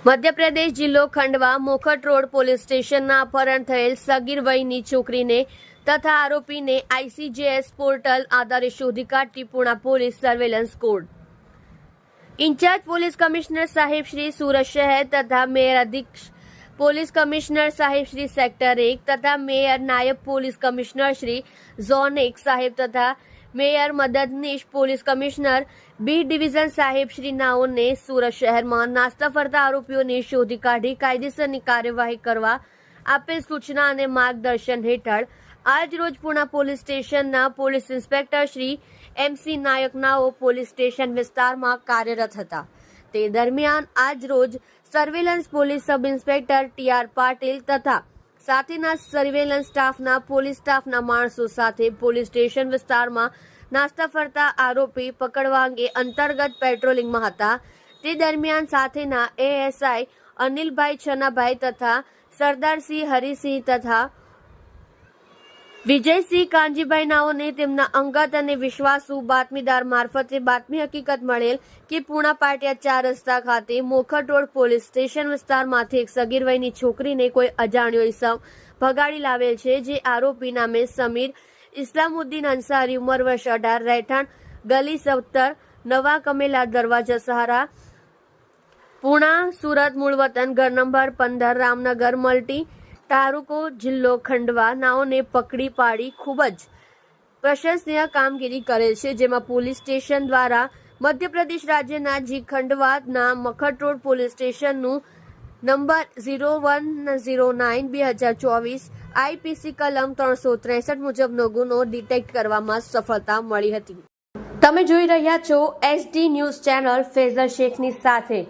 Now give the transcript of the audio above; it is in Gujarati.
મધ્યપ્રદેશ જિલ્લો ખંડવા મોખટ રોડ પોલીસ સ્ટેશનના અપહરણ થયેલ સગીર વયની છોકરીને તથા આરોપીને આઈસીજેએસ પોર્ટલ આધારે શોધી કાઢતી Puna police surveillance code. Incharge police commissioner સાહેબ શ્રી સુરત શહેર તથા મેયર અધિક્ષ પોલીસ કમિશનર સાહેબ શ્રી સેક્ટર એક તથા મેયર નાયબ પોલીસ કમિશનર શ્રી ઝોન એક સાહેબ તથા મેયર મદદનીશ પોલીસ કમિશનર બી ડિવિઝન સાહેબ શ્રી નાઓને સુરત શહેરમાં નાસ્તા ફરતા આરોપીઓને શોધી કાઢી કાયદેસરની કાર્યવાહી કરવા આપેલ સૂચના અને માર્ગદર્શન હેઠળ આજ રોજ પુણા પોલીસ સ્ટેશનના police inspector Shri M C નાયકનાઓ police station વિસ્તારમાં કાર્યરત હતા. તે દરમિયાન આજ રોજ surveillance police sub inspector T R Patil તથા સાથેના સર્વેલન્સ સ્ટાફના પોલીસ સ્ટાફના માણસો સાથે પોલીસ સ્ટેશન વિસ્તારમાં નાસ્તા ફરતા આરોપી પકડવા અંગે અંતર્ગત પેટ્રોલિંગમાં હતા. તે દરમિયાન સાથેના એએસઆઈ અનિલભાઈ છનાભાઈ તથા સરદારસિંહ હરિસિંહ તથા વિજયસિંહ કાનજીભાઈ નાઓને તેમના અંગત અને વિશ્વાસુ બાતમીદાર મારફતે બાતમી હકીકત મળેલ કે પૂણા પાટિયા ચાર રસ્તા ખાતે મોખટ પોલીસ સ્ટેશન વિસ્તારમાંથી એક સગીર વયની છોકરીને કોઈ અજાણ્યો ઇસમ ભગાડી લાવેલ છે, જે આરોપી નામે સમીર ઇસ્લામુદ્દીન અંસારી ઉંમર વર્ષ અઢાર, રહેઠાણ ગલી સત્તર, નવા કમેલા દરવાજા સહારા, પૂણા સુરત મૂળ વતન ઘર નંબર પંદર, રામનગર મલ્ટી તાલુકો, જિલ્લો ખંડવા નાઓને પકડી પાડી ખૂબ જ પ્રશંસનીય કામગીરી કરેલ છે, જેમાં પોલીસ સ્ટેશન દ્વારા મધ્યપ્રદેશ રાજ્યના જી ખંડવાના મખટ રોડ પોલીસ સ્ટેશનનું number zero one zero nine બે હજાર ચોવીસ આઈપીસી કલમ ત્રણસો ત્રેસઠ મુજબનો ગુનો ડિટેક્ટ કરવામાં સફળતા મળી હતી. તમે જોઈ રહ્યા છો S D news channel Fezar શેખની સાથે.